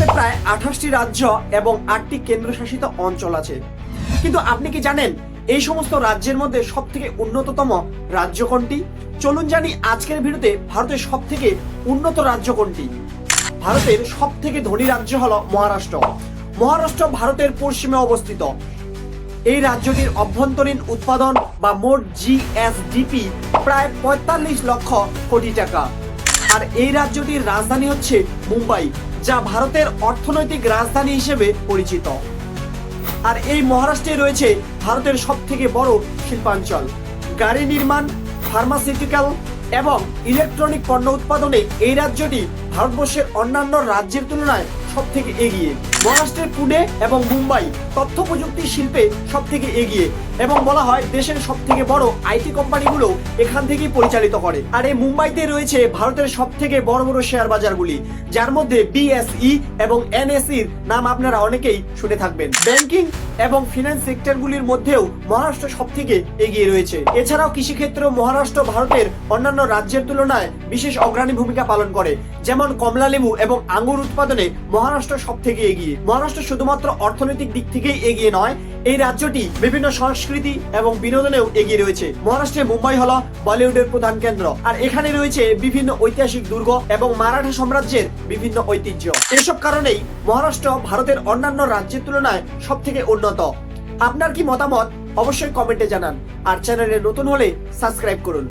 ভারতে প্রায় আঠাশটি রাজ্য এবং আটটি কেন্দ্রশাসিত অঞ্চল আছে। কিন্তু আপনি কি জানেন এই সমস্ত রাজ্যের মধ্যে সব থেকে উন্নততম রাজ্য কোনটি? চলুন জানি আজকের ভিডিওতে ভারতের সব থেকে উন্নত রাজ্য কোনটি। ভারতের সব থেকে ধনী রাজ্য হলো মহারাষ্ট্র। মহারাষ্ট্র ভারতের পশ্চিমে অবস্থিত। এই রাজ্যটির অভ্যন্তরীণ উৎপাদন বা মোট জিএসডিপি প্রায় পঁয়তাল্লিশ লক্ষ কোটি টাকা। আর এই রাজ্যটির রাজধানী হচ্ছে মুম্বাই। যা ভারতের অর্থনৈতিক রাজধানী হিসেবে পরিচিত। আর এই মহারাষ্ট্রে রয়েছে ভারতের সব থেকে বড় শিল্পাঞ্চল। গাড়ি নির্মাণ ফার্মাসিউটিক্যাল এবং ইলেকট্রনিক পণ্য উৎপাদনে এই রাজ্যটি ভারতবর্ষের অন্যান্য রাজ্যের তুলনায় সব থেকে এগিয়ে। মহারাষ্ট্রের পুনে এবং মুম্বাই তথ্য প্রযুক্তি শিল্পে সব থেকে এগিয়ে এবং বলা হয় দেশের সব থেকে বড় আইটি কোম্পানিগুলো এখান থেকেই পরিচালিত করে। আর এই মুম্বাইতে রয়েছে ভারতের সব থেকে বড় বড় শেয়ার বাজারগুলি, যার মধ্যে বিএসই এবং এনএসইর নাম আপনারা অনেকেই শুনে থাকবেন। ব্যাংকিং এবং ফিনান্স সেক্টরগুলির মধ্যেও মহারাষ্ট্র সব থেকে এগিয়ে রয়েছে। এছাড়াও কৃষিক্ষেত্রেও মহারাষ্ট্র ভারতের অন্যান্য রাজ্যের তুলনায় বিশেষ অগ্রণী ভূমিকা পালন করে, যেমন কমলা লেবু এবং আঙ্গুর উৎপাদনে মহারাষ্ট্র সব থেকে এগিয়ে। মহারাষ্ট্র শুধুমাত্র অর্থনৈতিক দিক থেকেই এগিয়ে নয়, এই রাজ্যটি বিভিন্ন সংস্কৃতি এবং বিনোদনেও এগিয়ে রয়েছে। মহারাষ্ট্রে মুম্বাই হলো বলিউডের প্রধান কেন্দ্র, আর এখানে রয়েছে বিভিন্ন ঐতিহাসিক দুর্গ এবং মারাঠা সাম্রাজ্যের বিভিন্ন ঐতিহ্য। এসব কারণেই মহারাষ্ট্র ভারতের অন্যান্য রাজ্যের তুলনায় সব থেকে উন্নত। আপনার কি মতামত? অবশ্যই কমেন্টে জানান, আর চ্যানেলে নতুন হলে সাবস্ক্রাইব করুন।